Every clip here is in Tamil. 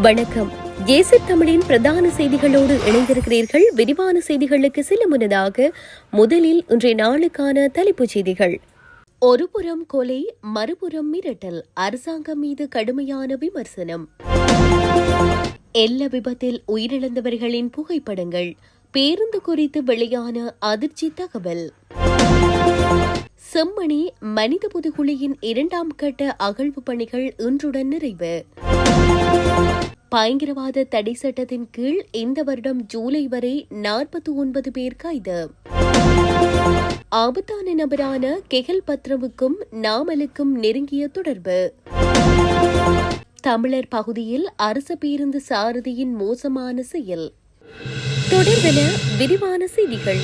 வணக்கம். ஏசி தமிழின் பிரதான செய்திகளோடு இணைந்திருக்கிறீர்கள். விரிவான செய்திகளுக்கு சில முன்னதாக முதலில் இன்றைய நாளுக்கான தலைப்புச் செய்திகள். ஒருபுறம் கொலை மறுபுறம் மிரட்டல் அரசாங்கம் மீது கடுமையான விமர்சனம். எல்ல விபத்தில் உயிரிழந்தவர்களின் புகைப்படங்கள் பேருந்து குறித்து வெளியான அதிர்ச்சி தகவல். செம்மணி மனித புதுகுழியின் இரண்டாம் கட்ட அகழ்வு பணிகள் இன்றுடன் நிறைவு. பயங்கரவாத தடை சட்டத்தின் கீழ் இந்த வருடம் ஜூலை வரை நாற்பத்தி ஒன்பது பேர் கைது. ஆபத்தான நபரான கெகல் பத்ரவுக்கும் நாமலுக்கும் நெருங்கிய தொடர்பு. தமிழர் பகுதியில் அரசு பேருந்து சாரதியின் மோசமான செயல். தொடர்பென விரிவான செய்திகள்.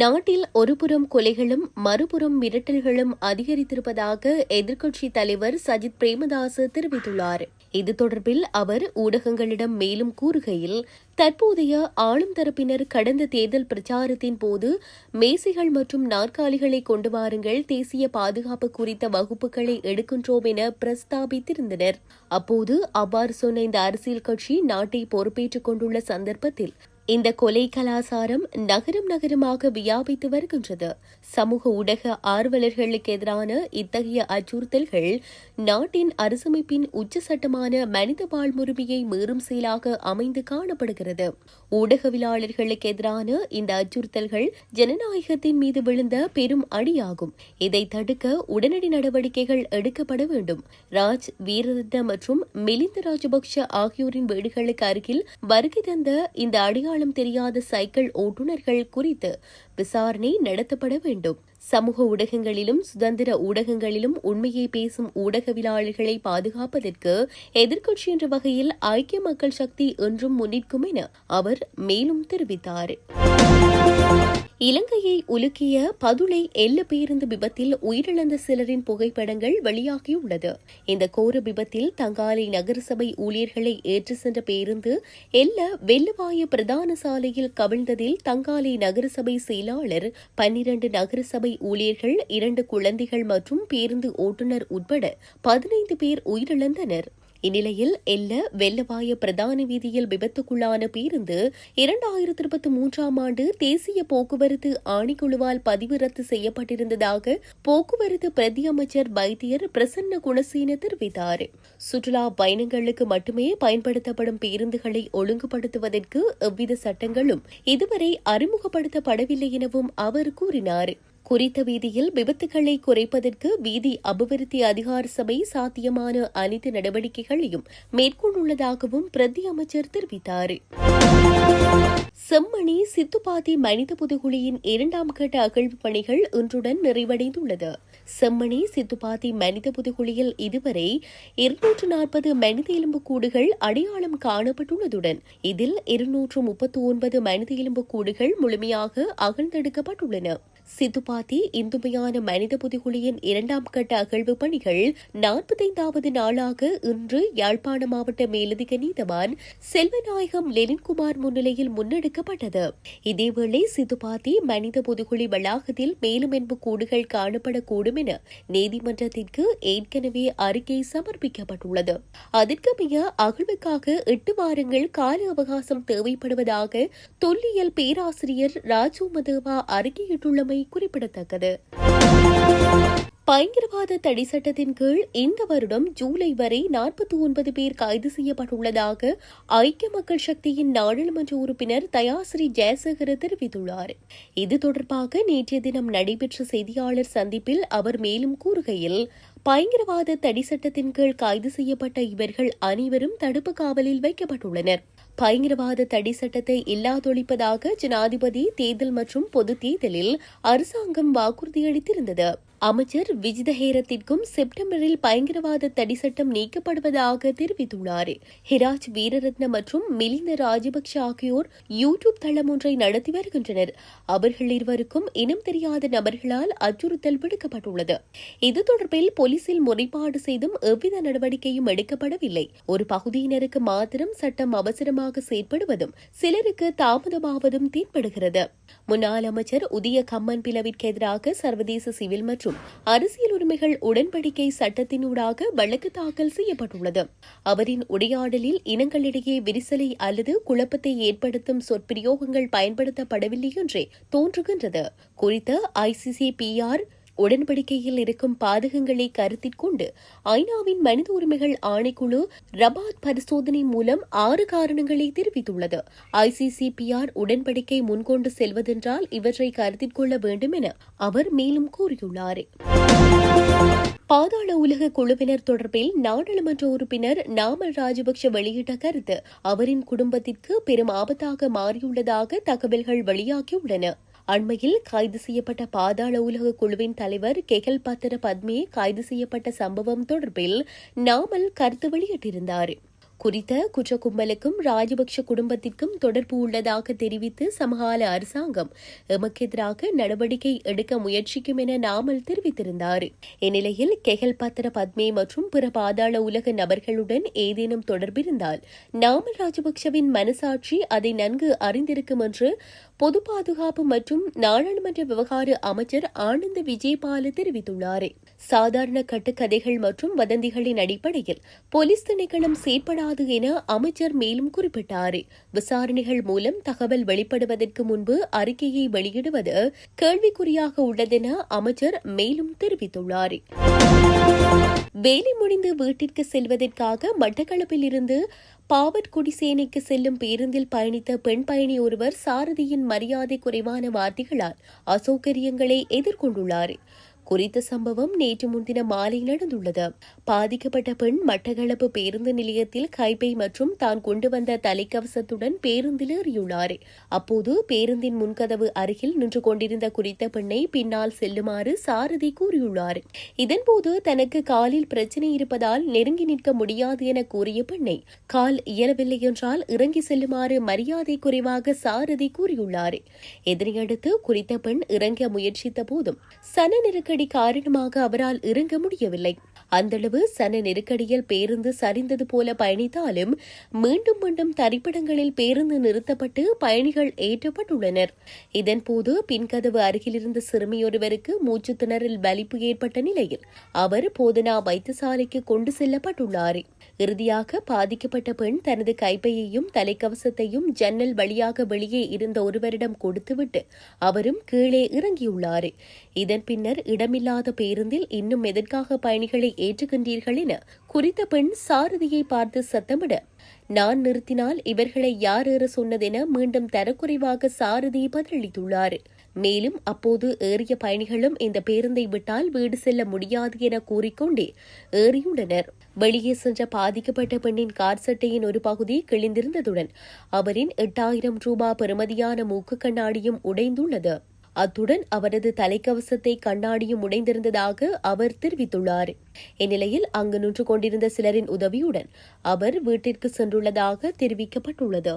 நாட்டில் ஒருபுறம் கொலைகளும் மறுபுறம் மிரட்டல்களும் அதிகரித்திருப்பதாக எதிர்க்கட்சித் தலைவர் சஜித் பிரேமதாஸ் தெரிவித்துள்ளார். இது தொடர்பில் அவர் ஊடகங்களிடம் மேலும் கூறுகையில் தற்போதைய ஆளும் தரப்பினர் கடந்த தேர்தல் பிரச்சாரத்தின் போது மேசைகள் மற்றும் நாற்காலிகளை கொண்டு வாருங்கள் தேசிய பாதுகாப்பு குறித்த வகுப்புகளை எடுக்கின்றோம் என பிரஸ்தாபித்திருந்தனர். அப்போது அவ்வாறு சொன்ன இந்த அரசியல் கட்சி நாட்டை பொறுப்பேற்றுக் கொண்டுள்ள சந்தர்ப்பத்தில் இந்த கொலை கலாசாரம் நகரம் நகரமாக வியாபித்து வருகின்றது. சமூக ஊடக ஆர்வலர்களுக்கு எதிரான இத்தகைய அச்சுறுத்தல்கள் நாட்டின் அரசமைப்பின் உச்சசட்டமான மனித வாழ்முரிமையை மீறும் செயலாக அமைந்து காணப்படுகிறது. ஊடகவியலாளர்களுக்கு எதிரான இந்த அச்சுறுத்தல்கள் ஜனநாயகத்தின் மீது விழுந்த பெரும் அடியாகும். இதை தடுக்க உடனடி நடவடிக்கைகள் எடுக்கப்பட வேண்டும். ராஜ் வீரரத்ன மற்றும் மிலிந்த ராஜபக்ஷ ஆகியோரின் வீடுகளுக்கு அருகில் வருகை தந்த இந்த அடையாள அடையாளம் தெரியாத சைக்கிள் ஓட்டுநர்கள் குறித்து விசாரணை நடத்தப்பட வேண்டும். சமூக ஊடகங்களிலும் சுதந்திர ஊடகங்களிலும் உண்மையை பேசும் ஊடகவியலாளர்களை பாதுகாப்பதற்கு எதிர்க்கட்சி என்ற வகையில் ஐக்கிய மக்கள் சக்தி என்றும் முன்னிற்கும் என அவர் மேலும் தெரிவித்தார். இலங்கையை உலுக்கிய பதுளை எல்ல பேருந்து விபத்தில் உயிரிழந்த சிலரின் புகைப்படங்கள் வெளியாகியுள்ளது. இந்த கோர விபத்தில் தங்காலை நகரசபை ஊழியர்களை ஏற்றி சென்ற பேருந்து எல்ல வெள்ளவாய பிரதான சாலையில் கவிழ்ந்ததில் தங்காலை நகரசபை செயலாளர் பன்னிரண்டு நகரசபை ஊழியர்கள் இரண்டு குழந்தைகள் மற்றும் பேருந்து ஓட்டுநர் உட்பட பதினைந்து பேர் உயிரிழந்தனர். இந்நிலையில் எல்ல வெள்ளவாய பிரதான வீதியில் விபத்துக்குள்ளான பேருந்து இரண்டாயிரத்தி இருபத்தி மூன்றாம் ஆண்டு தேசிய போக்குவரத்து ஆணைக்குழுவால் பதிவு ரத்து செய்யப்பட்டிருந்ததாக போக்குவரத்து பிரதி அமைச்சர் வைத்தியர் பிரசன்ன குணசீன தெரிவித்தார். சுற்றுலா பயணங்களுக்கு மட்டுமே பயன்படுத்தப்படும் பேருந்துகளை ஒழுங்குபடுத்துவதற்கு எவ்வித சட்டங்களும் இதுவரை அறிமுகப்படுத்தப்படவில்லை எனவும் அவர் கூறினார். குறித்த வீதியில் விபத்துகளை குறைப்பதற்கு வீதி அபிவிருத்தி அதிகார சபை சாத்தியமான அனைத்து நடவடிக்கைகளையும் மேற்கொண்டுள்ளதாகவும் பிரதி அமைச்சர் தெரிவித்தார். செம்மணி சித்துப்பாத்தி மனித புதுகுழியின் இரண்டாம் கட்ட அகழ்வு பணிகள் இன்றுடன் நிறைவடைந்துள்ளது. செம்மணி சித்துப்பாத்தி மனித புதுகுழியில் இதுவரை இருநூற்று நாற்பது மனித எலும்பு கூடுகள் அடையாளம் காணப்பட்டுள்ளதுடன் இதில் இருநூற்று முப்பத்தி ஒன்பது மனித எலும்பு கூடுகள் முழுமையாக அகழ்ந்தெடுக்கப்பட்டுள்ளன. சித்துப்பாத்தி இந்துமையான மனித புதிகுழியின் இரண்டாம் கட்ட அகழ்வு பணிகள் நாற்பத்தைந்தாவது நாளாக இன்று யாழ்ப்பாண மாவட்ட மேலதிக நீதவான் செல்வநாயகம் லெனின்குமார் முன்னிலையில் முன்னெடுக்கப்பட்டது. இதேவேளை சித்துப்பாத்தி மனித புதுகுழி வளாகத்தில் மேலும் என்பு கூடுகள் காணப்படக்கூடும் என நீதிமன்றத்திற்கு ஏற்கனவே அறிக்கை சமர்ப்பிக்கப்பட்டுள்ளது. அதற்கமைய அகழ்வுக்காக எட்டு வாரங்கள் கால அவகாசம் தேவைப்படுவதாக தொல்லியல் பேராசிரியர் ராஜு மதேவா அறிக்கையிட்டுள்ளமை குறிப்பிடத்தக்கது. பயங்கரவாத தடை சட்டத்தின் கீழ் இந்த வருடம் ஜூலை வரை நாற்பத்தி ஒன்பது பேர் கைது செய்யப்பட்டுள்ளதாக ஐக்கிய மக்கள் சக்தியின் நாடாளுமன்ற உறுப்பினர் தயாசிரி ஜெயசேகர தெரிவித்துள்ளார். இது தொடர்பாக நேற்றைய தினம் நடைபெற்ற செய்தியாளர் சந்திப்பில் அவர் மேலும் கூறுகையில் பயங்கரவாத தடை சட்டத்தின் கீழ் கைது செய்யப்பட்ட இவர்கள் அனைவரும் தடுப்பு காவலில் வைக்கப்பட்டுள்ளனர். பயங்கரவாத தடை சட்டத்தை இல்லாதொழிப்பதாக ஜனாதிபதி தேர்தல் மற்றும் பொது தேர்தலில் அரசாங்கம் வாக்குறுதியளித்திருந்தது. அமைச்சர் விஜித ஹேரத்திற்கும் செப்டம்பரில் பயங்கரவாத தடி சட்டம் நீக்கப்படுவதாக தெரிவித்துள்ளார். ஹிராஜ் வீரரத்ன மற்றும் மிலிந்த ராஜபக்ஷ ஆகியோர் யூடியூப் தளம் ஒன்றை நடத்தி வருகின்றனர். அவர்கள் இருவருக்கும் இனம் தெரியாத நபர்களால் அச்சுறுத்தல் விடுக்கப்பட்டுள்ளது. இது தொடர்பில் போலீசில் முறைப்பாடு செய்தும் எவ்வித நடவடிக்கையும் எடுக்கப்படவில்லை. ஒரு பகுதியினருக்கு மாத்திரம் சட்டம் அவசரமாக செயற்படுவதும் சிலருக்கு தாமதமாவதும் தென்படுகிறது. முன்னாள் அமைச்சர் உதய கம்மன் பிளவிற்கு எதிராக சர்வதேச சிவில் மற்றும் மீதும் அரசியல் உரிமைகள் உடன்படிக்கை சட்டத்தினூடாக வழக்கு தாக்கல் செய்யப்பட்டுள்ளது. அவரின் உரையாடலில் இனங்களிடையே விரிசலை அல்லது குழப்பத்தை ஏற்படுத்தும் சொற்பிரயோகங்கள் பயன்படுத்தப்படவில்லை என்றே தோன்றுகின்றது. குறித்த ஐசிசி பிஆர் உடன்படிக்கையில் இருக்கும் பாதகங்களை கருத்தில் கொண்டு ஐநாவின் மனித உரிமைகள் ஆணைக்குழு ரபாத் பரிசோதனை மூலம் ஆறு காரணங்களை தெரிவித்துள்ளது. ஐசிசிபிஆர் உடன்படிக்கை முன்கொண்டு செல்வதென்றால் இவற்றை கருத்தில் கொள்ள வேண்டும் என அவர் மேலும் கூறியுள்ளார். பாதாள உலக குழுவினர் தொடர்பில் நாடாளுமன்ற உறுப்பினர் நாமல் ராஜபக்ஷ வெளியிட்ட கருத்து அவரின் குடும்பத்திற்கு பெரும் ஆபத்தாக மாறியுள்ளதாக தகவல்கள் வெளியாகியுள்ளன. அண்மையில் கைது செய்யப்பட்ட பாதாள உலக குழுவின் தலைவர் கெகல் பத்திர பத்மே கைது செய்யப்பட்ட சம்பவம் தொடர்பில் நாமல் கருத்து வெளியிட்டிருந்தார். குறித்த குற்ற கும்பலுக்கும் ராஜபக்ஷ குடும்பத்திற்கும் தொடர்பு உள்ளதாக தெரிவித்து சமகால அரசாங்கம் எமக்கு எதிராக நடவடிக்கை எடுக்க முயற்சிக்கும் என நாமல் தெரிவித்திருந்தார். இந்நிலையில் கெகல் பத்திர பத்மே மற்றும் பிற பாதாள உலக நபர்களுடன் ஏதேனும் தொடர்பிருந்தால் நாமல் ராஜபக்ஷவின் மனசாட்சி அதை நன்கு அறிந்திருக்கும் என்று பொது பாதுகாப்பு மற்றும் நாடாளுமன்ற விவகார அமைச்சர் ஆனந்த் விஜயபால தெரிவித்துள்ளார். சாதாரண கட்டுக்கதைகள் மற்றும் வதந்திகளின் அடிப்படையில் போலீஸ் திணைக்களம் செயற்பட இயலாது என அமைச்சர் மேலும் குறிப்பிட்டார். விசாரணைகள் மூலம் தகவல் வெளிப்படுவதற்கு முன்பு அறிக்கையை வெளியிடுவது கேள்விக்குறியாக உள்ளதென அமைச்சர் மேலும் தெரிவித்துள்ளார். வேலை முடிந்து வீட்டிற்கு செல்வதற்காக மட்டக்களப்பில் இருந்து பாவட் குடிசேனைக்கு செல்லும் பேருந்தில் பயணித்த பெண் பயணி ஒருவர் சாரதியின் மரியாதை குறைவான வார்த்தைகளால் அசௌகரியங்களை எதிர்கொண்டுள்ளார். குறித்த சம்பவம் நேற்று முன்தினம் மாலை நடந்துள்ளது. பாதிக்கப்பட்ட பெண் மட்டக்களப்பு பேருந்து நிலையத்தில் கைப்பை மற்றும் தான் கொண்டு வந்த தலைக்கவசத்துடன் பேருந்தில் ஏறியுள்ளார். அப்போது பேருந்தின் முன்கதவு அருகில் நின்று கொண்டிருந்த குறித்த பெண்ணை பின்னால் செல்லுமாறு சாரதி கூறியுள்ளார். இதன்போது தனக்கு காலில் பிரச்சினை இருப்பதால் நெருங்கி நிற்க முடியாது என கூறிய பெண்ணை கால் இயலவில்லை என்றால் இறங்கி செல்லுமாறு மரியாதை குறைவாக சாரதி கூறியுள்ளார் இதனையடுத்து குறித்த பெண் இறங்க முயற்சித்த போதும் சன நெருக்கடி நெருக்கடி காரணமாக அவரால் இறங்க முடியவில்லை. அந்தளவு சன நெருக்கடியில் பேருந்து சரிந்தது போல பயணித்தாலும் மீண்டும் மீண்டும் தரிப்பிடங்களில் பேருந்து நிறுத்தப்பட்டு பயணிகள் ஏற்றப்பட்டுள்ளனர். இதன்போது பின்கதவு அருகிலிருந்த சிறுமியொருவருக்கு மூச்சு திணறல் வலிப்பு ஏற்பட்ட நிலையில் அவர் போதனா வைத்தியசாலைக்கு கொண்டு செல்லப்பட்டுள்ளார். இறுதியாக பாதிக்கப்பட்ட பெண் தனது கைப்பையையும் தலைக்கவசத்தையும் ஜன்னல் வழியாக வெளியே இருந்த ஒருவரிடம் கொடுத்துவிட்டு அவரும் கீழே இறங்கியுள்ளார் இதன் பின்னர் இடமில்லாத பேருந்தில் இன்னும் எதற்காக பயணிகளை ஏற்றுகின்றீர்கள் என குறித்த பெண் சாரதியை பார்த்து சத்தமிட நான் நிறுத்தினால் இவர்களை யார் ஏற சொன்னதென மீண்டும் தரக்குறைவாக சாரதி பதிலளித்துள்ளார் மேலும் அப்போது ஏறிய பயணிகளும் இந்த பேருந்தை விட்டால் வீடு செல்ல முடியாது என கூறிக்கொண்டே ஏறியுள்ளனர். வெளியே சென்ற பாதிக்கப்பட்ட பெண்ணின் கார் சட்டையின் ஒரு பகுதி கிழிந்திருந்ததுடன் அவரின் எட்டாயிரம் ரூபாய் பெறுமதியான மூக்கு கண்ணாடியும் உடைந்துள்ளது. அத்துடன் அவரது தலைக்கவசத்தை கண்ணாடியும் உடைந்திருந்ததாக அவர் தெரிவித்துள்ளார். இந்நிலையில் அங்கு நின்று கொண்டிருந்த சிலரின் உதவியுடன் அவர் வீட்டிற்கு சென்றுள்ளதாக தெரிவிக்கப்பட்டுள்ளது.